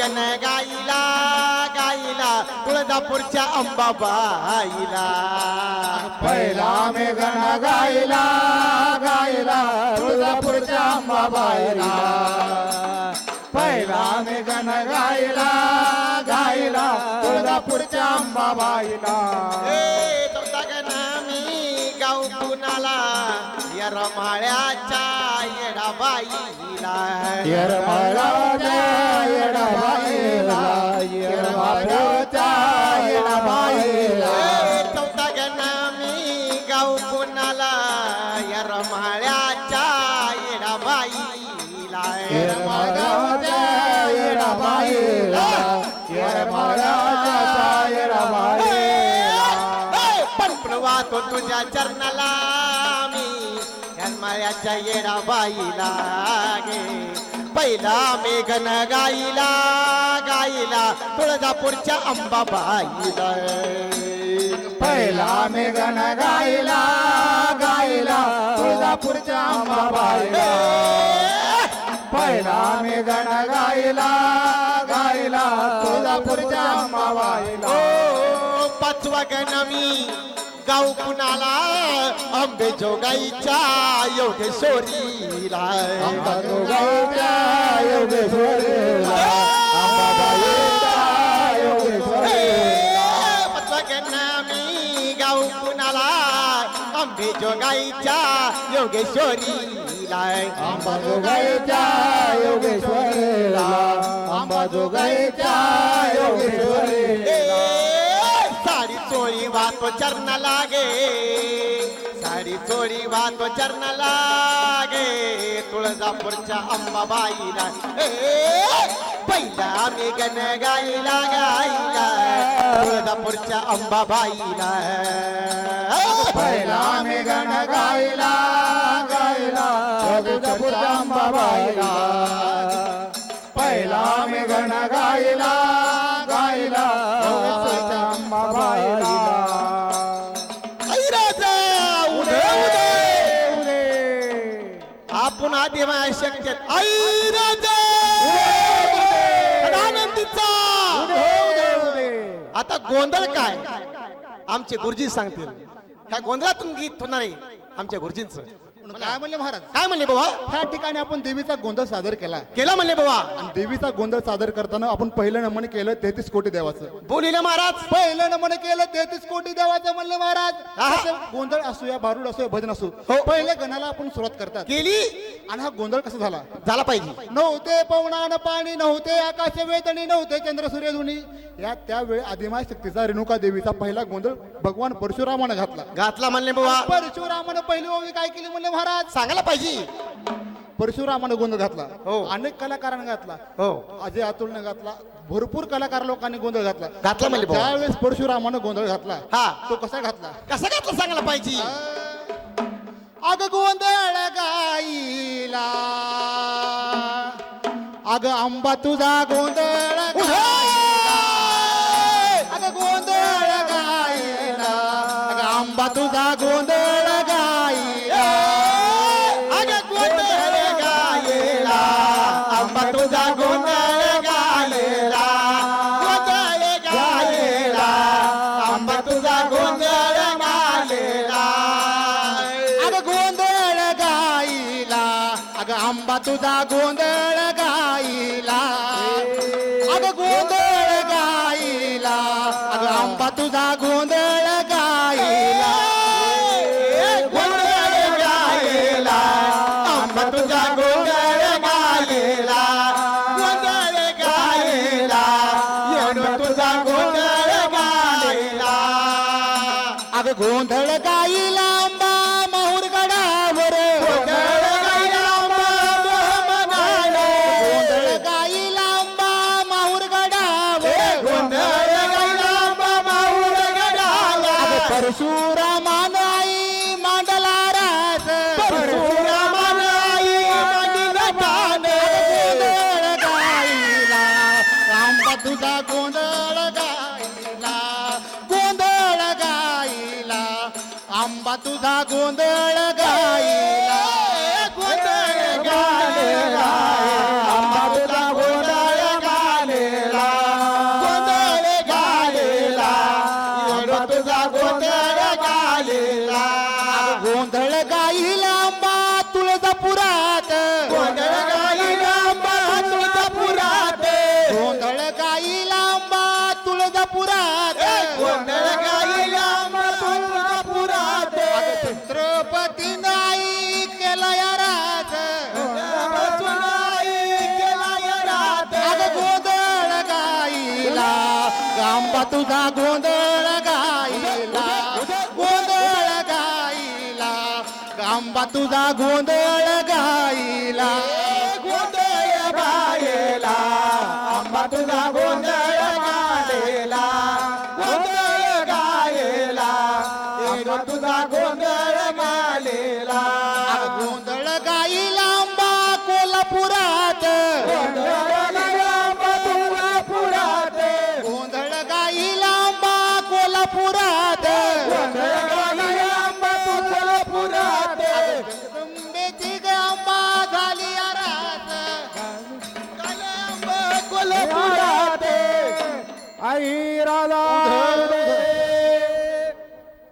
गण गाईला गाईला तुळजापूरच्या अंबाबाईला. पहिला मेघन गायला गायला तुळजापूरच्या अंबाबाईला. पहिला मेघन गायला गायला तुळजापूरच्या अंबाबाईला. गण जाऊ गाव कुणाला यरमाळ्याच्या येडाबाईला येरमाळ्याच्या येडाबाईला येरमाळ्याच्या प्रवातो तुझ्या चरणाला मी यरमाळ्याच्या येडाबाईला गे पहिला मेघन गाईला गाईला तुळजापूरच्या अंबाबाईला. पहिला मेघन गायला गायला तुळजापूरच्या अंबाबाईला. पहिला मेघन गायला गायला तुळजापूरच्या अंबाबाईला. पाचवा गण मी. गाव कुणाला आंबे जोगाईच्या योगेश्वरीला अंबाबाईच्या योगेश्वरीला मी गाव कुणाला आंबे जोगाईच्या योगेश्वरीला अंबाजोगाईच्या योगेश्वरीला अंबाजोगाईच्या योगेश्वरीला चोरी वातो चरण लागे. साडी चोरी वातो चरण लागे. तुळजापूरच्या अंबाबाईला. पहिला आम्ही गण गाईला गाईला. तुळजापूरच्या अंबाबाईला. पहिला आम्ही गण गायला गायला तुळजापूरच्या अंबाबाईला. पहिला आम्ही गण गायला आई राजा, उदे, उदे. उदे. आपण आदिमाय शक्य. आई राजा! आनंदीचा. आता गोंधळ काय? आमचे गुरुजी सांगतील. ह्या गोंधळातून गीत होणार आहे आमच्या गुरुजींचं. काय म्हणले महाराज? काय म्हणले बाबा? ह्या ठिकाणी आपण देवीचा गोंधळ सादर केला केला म्हणले बाबा? आणि देवीचा गोंधळ सादर करताना आपण पहिलं नमन केलं तेहतीस कोटी देवाचं. बोलिले महाराज. पहिलं नमन केलं तेहतीस कोटी देवाचं म्हणले महाराज. असं गोंधळ असू या बारूड असू या भजन असू. हो. पहिले गणाला आपण सुरुवात करतात. केली? आणि हा गोंधळ कसा झाला? झाला पाहिजे. नव्हते पवनान पाणी नव्हते आकाश वेदनी नव्हते चंद्र सूर्य धुनी. या त्यावेळी आदिमाय शक्तीचा रेणुका देवीचा पहिला गोंधळ भगवान परशुरामानं घातला. घातला म्हणले बाबा. परशुरामानं पहिली ओवी काय केली म्हणले महाराज सांगायला पाहिजे. परशुरामानं गोंधळ घातला हो. अनेक कलाकारांनी घातला. हो. अजय अतुलने घातला. भरपूर कलाकार लोकांनी गोंधळ घातला. घातला म्हणले भाऊ. त्यावेळेस परशुरामानं गोंधळ घातला हा. तो कसा घातला? कसा घातला सांगायला पाहिजे? अग गोंधळ गाईला. अग आंबा तुझा गोंधळ गाईला. अग गोंधळ गाईला. अग आंबा तुझा गोंधळ तुझा गोंधळ गाईला. अग गोंधळ गाईला. अग आंबा तुझा गोंधळ गाईला गोंधळ गाईला. आंबा तुझा गोंधळ गाईला. गोंधळ गाईला. येणं तुझा गोंधळ गाईला. अग गोंधळ गाईला परशुरामान आई मांडला रास परशुरामान आई मांडीला ठाण. गोंधळ गाईला आंबा तुझा गोंधळ गाईला गोंधळ गाईला आंबा तुझा गोंधळ गाईला तुझा गोंधळ गाईला गोंधळ गाईला आंबा तुझा गोंधळ गाईला गोंधळ गायला आंबा तुझा गोंधळ वीरदा